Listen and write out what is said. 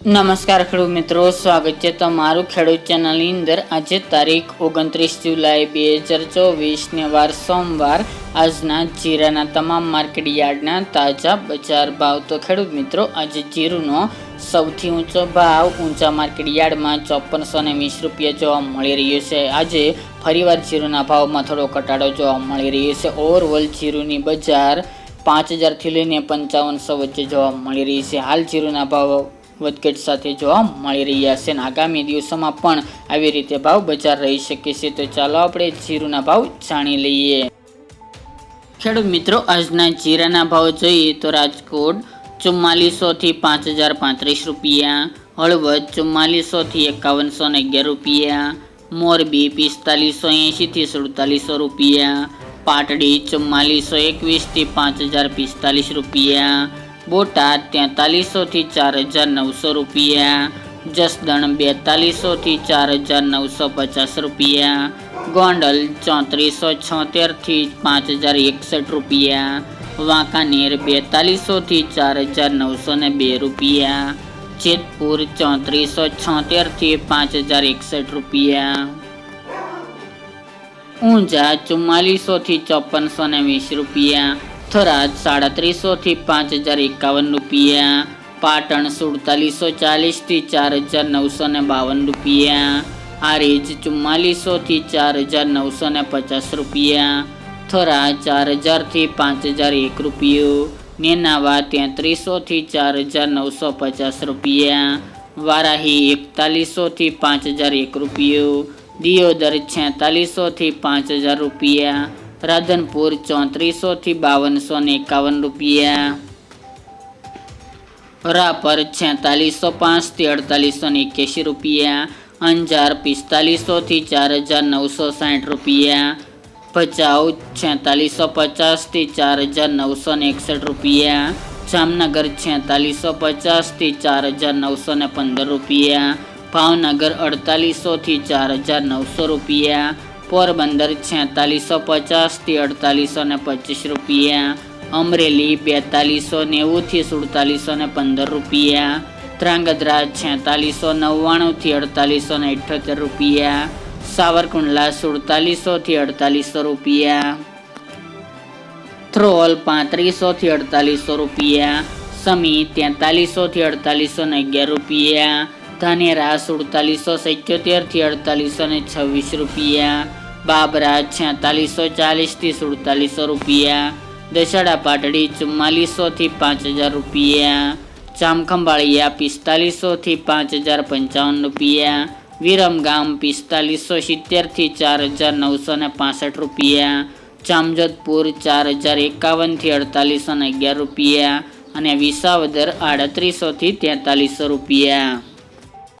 નમસ્કાર ખેડૂત મિત્રો, સ્વાગત છે તમારું ખેડૂત ચેનલની અંદર. આજે તારીખ ઓગણત્રીસ જુલાઈ બે હજાર ચોવીસને વાર સોમવાર. આજના જીરાના તમામ માર્કેટ યાર્ડના તાજા બજાર ભાવ. તો ખેડૂત મિત્રો, આજે જીરુનો સૌથી ઊંચો ભાવ ઊંચા માર્કેટ યાર્ડમાં ચોપનસો ને વીસ રૂપિયા જોવા મળી રહ્યો છે. આજે ફરીવાર જીરુના ભાવમાં થોડો ઘટાડો જોવા મળી રહ્યો છે. ઓવરઓલ જીરુની બજાર પાંચ હજારથી લઈને પંચાવનસો વચ્ચે જોવા મળી રહી છે. હાલ જીરુના ભાવ વધઘટ સાથે જોવા મળી રહ્યા છે અને આગામી દિવસોમાં પણ આવી રીતે ભાવ બજાર રહી શકે છે. તો ચાલો આપણે જીરુના ભાવ જાણી લઈએ. ખેડૂત મિત્રો, આજના જીરાના ભાવ જોઈએ તો રાજકોટ ચુમ્માલીસોથી પાંચ હજાર પાંત્રીસ રૂપિયા, હળવદ ચુમ્માલીસોથી એકાવનસો ને અગિયાર રૂપિયા, મોરબી પિસ્તાલીસો એંશીથી સુડતાલીસો રૂપિયા, પાટડી ચુમ્માલીસો એકવીસથી પાંચ હજાર પિસ્તાલીસ રૂપિયા બોટાદ તેતાલીસો થી ચાર હજાર નવસો રૂપિયા, જસદણ બેતાલીસો થી ચાર હજાર નવસો પચાસ રૂપિયા, ગોંડલ ચોત્રીસો છોતેરથી પાંચ હજાર એકસઠ રૂપિયા, વાંકાનેર બેતાલીસો થી ચાર હજાર નવસો ને બે રૂપિયા, જેતપુર ચોત્રીસો છોતેરથી પાંચ હજાર એકસઠ રૂપિયા. ઊંઝા ચુમ્માલીસો થી ચોપનસો ને વીસ રૂપિયા થરાદ સાડત્રીસોથી પાંચ હજાર એકાવન રૂપિયા પાટણ સુડતાલીસો ચાલીસથી ચાર હજાર નવસો ને બાવન રૂપિયા આરેજ ચુમ્માલીસોથી ચાર હજાર નવસો ને પચાસ રૂપિયા. થરા ચાર હજારથી પાંચ હજાર એક રૂપિયો. નેનાવા તેત્રીસોથી ચાર હજાર નવસો પચાસ રૂપિયા. વારાહી એકતાલીસોથી પાંચ હજાર એક રૂપિયો. દિયોદર છેતાલીસોથી પાંચ હજાર રૂપિયા. રાધનપુર ચોત્રીસો થી બાવનસો ને એકાવન રૂપિયા રાપર છેતાલીસો પાંચથી અડતાલીસો ને એક્યાસી રૂપિયા અંજાર પિસ્તાલીસો થી ચાર હજાર નવસો સાઠ રૂપિયા ભચાઉ છેતાલીસો પચાસથી ચાર હજાર નવસો ને એકસઠ રૂપિયા જામનગર છેતાલીસો પચાસથી ચાર હજાર નવસો ને પંદર રૂપિયા ભાવનગર અડતાલીસો થી ચાર હજાર નવસો રૂપિયા પોરબંદર છેતાલીસો પચાસથી અડતાલીસો ને પચીસ રૂપિયા. અમરેલી બેતાલીસો નેવુંથી સુડતાલીસો ને પંદર રૂપિયા. ધ્રાંગધ્રા છેતાલીસો નવ્વાણુંથી અડતાલીસો ને અઠ્યોતેર રૂપિયા. સાવરકુંડલા સુડતાલીસોથી અડતાલીસો રૂપિયા. થ્રોલ પાંત્રીસોથી અડતાલીસો રૂપિયા. સમી તેતાલીસોથી અડતાલીસો ને અગિયાર રૂપિયા. ધાનેરા સુડતાલીસો સિત્યોતેરથી અડતાલીસો ને છવ્વીસ રૂપિયા. બાબરા છેતાલીસો ચાલીસથી સુડતાલીસો રૂપિયા. દશેડા પાટડી ચુમ્માલીસોથી પાંચ હજાર રૂપિયા. ચામખંભાળિયા પિસ્તાલીસોથી પાંચ હજાર પંચાવન રૂપિયા. વિરમગામ પિસ્તાલીસો સિત્તેરથી ચાર હજાર નવસો ને પાસઠ રૂપિયા. ચામજોધપુર ચાર હજાર એકાવનથી અડતાલીસો ને અગિયાર રૂપિયા. અને વિસાવદર આડત્રીસોથી તેતાલીસો રૂપિયા.